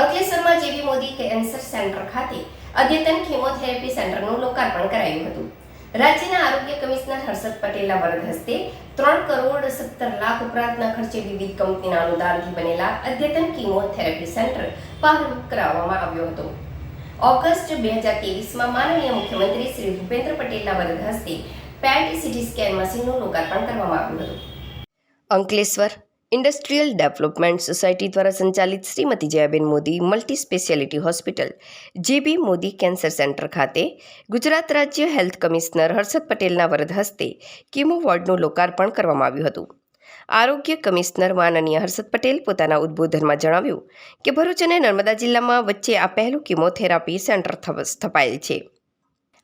અંકલેશ્વરમાં જેવી Modi cancer centre ખાતે અદ્યતન કેમોથેરાપી સેન્ટરનું લોકાર્પણ કરાયું હતું. રાજ્યના આરોગ્ય કમિશનર હર્ષદ પટેલના વરદ હસ્તે ત્રણ કરોડ સત્તર લાખ ઉપરાંતના ખર્ચે વિવિધ કંપનીના અનુદાનથી બનેલા અદ્યતન કેમોથેરાપી સેન્ટર પ્રારંભ કરાવવામાં આવ્યો હતો. ઓગસ્ટ બે હજાર તેવીસમાં માનનીય મુખ્યમંત્રી શ્રી ભૂપેન્દ્ર પટેલના વરદ હસ્તે પેટ સીટી સ્કેન મશીનનું લોકાર્પણ કરવામાં આવ્યું હતું. અંકલેશ્વર ઇન્ડસ્ટ્રીયલ ડેવલપમેન્ટ સોસાયટી દ્વારા સંચાલિત Shrimati Jayaben Modi multi speciality hospital, JB Modi cancer centre ખાતે, ગુજરાત રાજ્ય હેલ્થ કમિશનર હર્ષદ પટેલના વરદ હસ્તે કીમો વોર્ડનું લોકાર્પણ કરવામાં આવ્યું હતું. આરોગ્ય કમિશનર માનનીય હર્ષદ પટેલ પોતાના ઉદ્બોધનમાં જણાવ્યું કે ભરૂચ અને નર્મદા જિલ્લામાં વચ્ચે આ પહેલું કીમોથેરાપી સેન્ટર સ્થપાયેલ છે.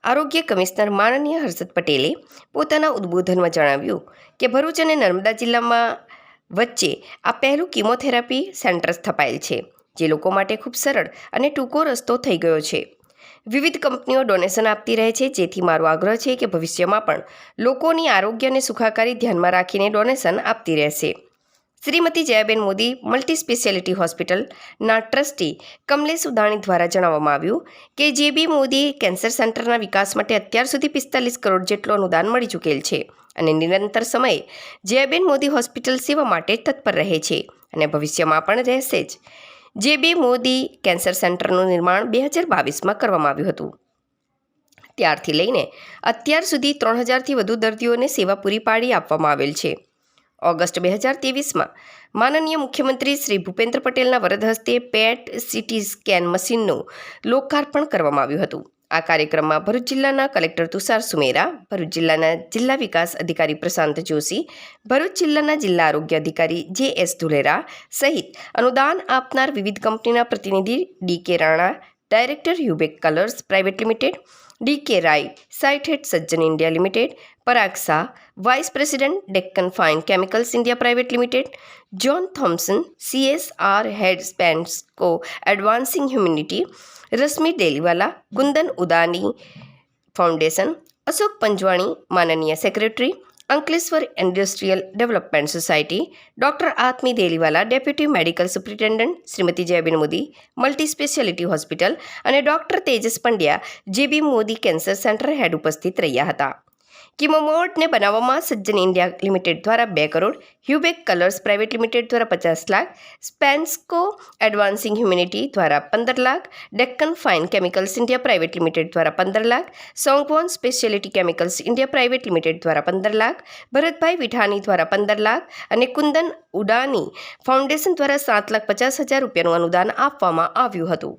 આરોગ્ય કમિશનર માનનીય હર્ષદ પટેલે પોતાના ઉદ્બોધનમાં જણાવ્યું કે ભરૂચ અને નર્મદા જિલ્લામાં વચ્ચે આ પહેલું કિમોથેરાપી સેન્ટર સ્થપાયેલ છે, જે લોકો માટે ખૂબ સરળ અને ટૂંકો રસ્તો થઈ ગયો છે. વિવિધ કંપનીઓ ડોનેશન આપતી રહે છે, જેથી મારો આગ્રહ છે કે ભવિષ્યમાં પણ લોકોની આરોગ્ય અને સુખાકારી ધ્યાનમાં રાખીને ડોનેશન આપતી રહેશે. શ્રીમતી જયાબેન મોદી મલ્ટી સ્પેશિયાલિટી હોસ્પિટલના ટ્રસ્ટી કમલેશ ઉદાણી દ્વારા જણાવવામાં આવ્યું કે જે બી મોદી કેન્સર સેન્ટરના વિકાસ માટે અત્યાર સુધી પિસ્તાલીસ કરોડ જેટલું અનુદાન મળી ચૂકેલ છે. અને નિરંતર સમયે જયાબેન મોદી હોસ્પિટલ સેવા માટે તત્પર રહે છે અને ભવિષ્યમાં પણ રહેશે જ. જે બી મોદી કેન્સર સેન્ટરનું નિર્માણ બે હજાર બાવીસમાં કરવામાં આવ્યું હતું. ત્યારથી લઈને અત્યાર સુધી ત્રણ હજારથી વધુ દર્દીઓને સેવા પૂરી પાડી આપવામાં આવેલ છે. ઓગસ્ટ બે હજાર ત્રેવીસમાં માનનીય મુખ્યમંત્રી શ્રી ભૂપેન્દ્ર પટેલના વરદ હસ્તે પેટ સીટી સ્કેન મશીનનું લોકાર્પણ કરવામાં આવ્યું હતું. આ કાર્યક્રમમાં ભરૂચ જિલ્લાના કલેક્ટર તુષાર સુમેરા, ભરૂચ જિલ્લાના જિલ્લા વિકાસ અધિકારી પ્રશાંત જોશી, ભરૂચ જિલ્લાના જિલ્લા આરોગ્ય અધિકારી જે એસ ધુલેરા સહિત અનુદાન આપનાર વિવિધ કંપનીના પ્રતિનિધિ D K Rana director Huebach colours private limited D K Rai site head Sajjan India limited Parag Shah vice president Deccan fine chemicals India private limited John Thomson CSR head Spansco advancing humanity Rashmi Deliwala Kundan Udani foundation Ashok Panjwani માનનીય secretary Ankleshwar industrial development society, doctor Atmi Deliwala, deputy medical superintendent Shrimati Jayaben Modi multi speciality hospital અને doctor Tejas Pandya, JB Modi cancer centre head ઉપસ્થિત રહ્યા હતા. કિમોમોડને બનાવવામાં સજ્જન India limited દ્વારા બે crore Huebach colours private limited દ્વારા પચાસ લાખ સ્પેન્સ્કો એડવાન્સિંગ હ્યુમિનિટી દ્વારા પંદર lakh Deccan fine chemicals India private limited દ્વારા પંદર lakh Songwon speciality chemicals India private limited દ્વારા પંદર લાખ, ભરતભાઈ વિઠાણી દ્વારા પંદર લાખ અને કુંદન ઉડાની ફાઉન્ડેશન દ્વારા સાત લાખ પચાસ હજાર રૂપિયાનું અનુદાન આપવામાં આવ્યું હતું.